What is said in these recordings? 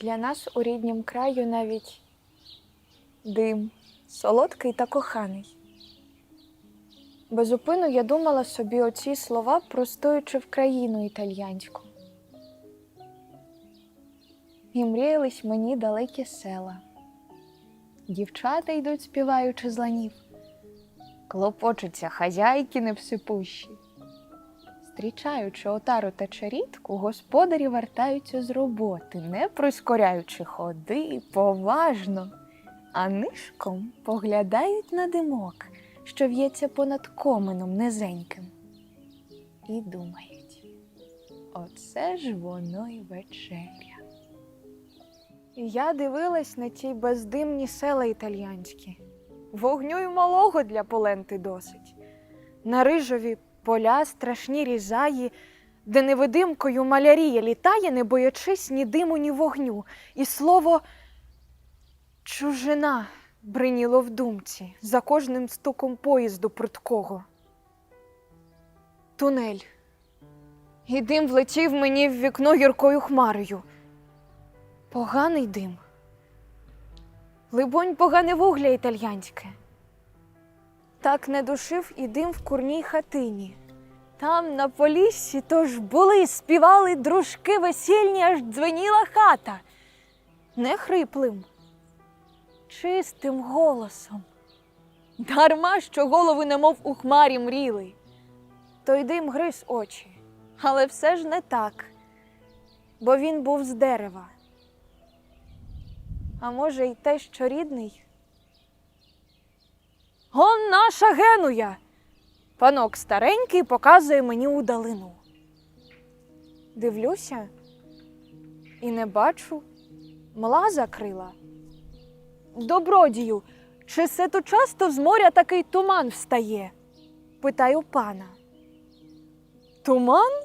Для нас у ріднім краю навіть дим, солодкий та коханий. Безупину я думала собі оці слова, простуючи в країну італьянську. І мріялись мені далекі села. Дівчата йдуть, співаючи з ланів, клопочуться хазяйки невсипущі. Зустрічаючи отару та чарітку, господарі вертаються з роботи, не прискоряючи ходи, поважно, а нишком поглядають на димок, що в'ється понад комином низеньким, і думають: оце ж воно й вечеря. Я дивилась на ті бездимні села італьянські. Вогню й малого для поленти досить. На рижові поля страшні різаї, де невидимкою малярія літає, не боячись ні диму, ні вогню, і слово чужина бриніло в думці за кожним стуком поїзду прудкого. Тунель. І дим влетів мені в вікно гіркою хмарою. Поганий дим. Либонь, погане вугля італьянське. Так не душив і дим в курній хатині. Там, на поліссі, тож були, співали дружки весільні, аж дзвеніла хата. Не хриплим, чистим голосом. Дарма, що голови немов у хмарі мріли. Той дим гриз очі, але все ж не так, бо він був з дерева. А може, й те, що рідний? Он наша Генуя! Панок старенький показує мені удалину. Дивлюся і не бачу, мла закрила. Добродію, чи се то часто з моря такий туман встає? питаю пана. Туман?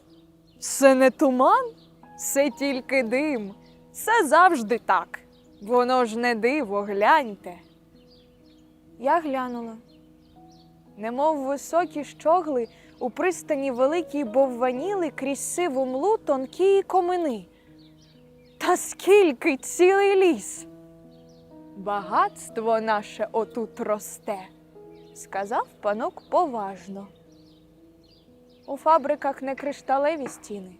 Це не туман, це тільки дим. Це завжди так. Воно ж не диво, гляньте. Я глянула. Немов високі щогли у пристані великій бовваніли крізь сиву млу тонкі комини. Та скільки цілий ліс! Багатство наше отут росте, сказав панок поважно. У фабриках не кришталеві стіни,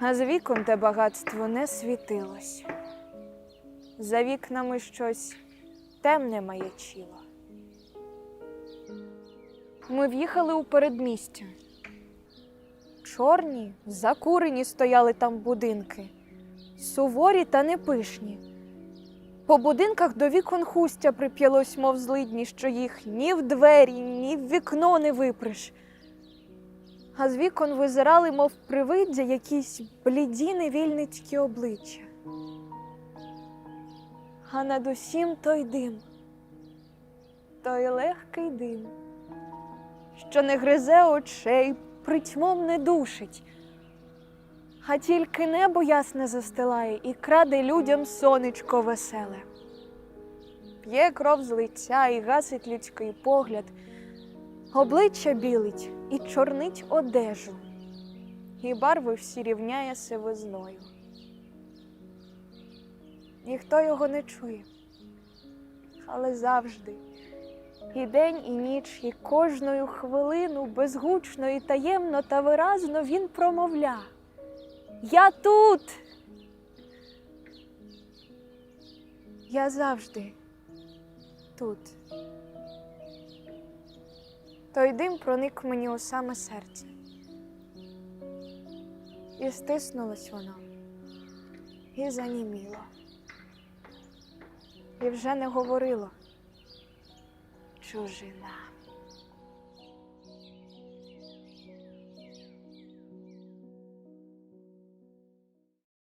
а з вікон те багатство не світилось. За вікнами щось темне маячило. Ми в'їхали у передмістя. Чорні, закурені стояли там будинки, суворі та непишні. По будинках до вікон хустя прип'ялось, мов злидні, що їх ні в двері, ні в вікно не випреш. А з вікон визирали, мов привиддя, якісь бліді невільницькі обличчя. А над усім той дим, той легкий дим, що не гризе очей, притьмом не душить, а тільки небо ясне застилає і краде людям сонечко веселе. П'є кров з лиця і гасить людський погляд, обличчя білить і чорнить одежу, і барви всі рівняє сивизною. Ніхто його не чує, але завжди, і день, і ніч, і кожною хвилину безгучно і таємно та виразно він промовля. Я тут. Я завжди тут. Той дим проник мені у саме серце. І стиснулось воно, і заніміло і вже не говорило чужина.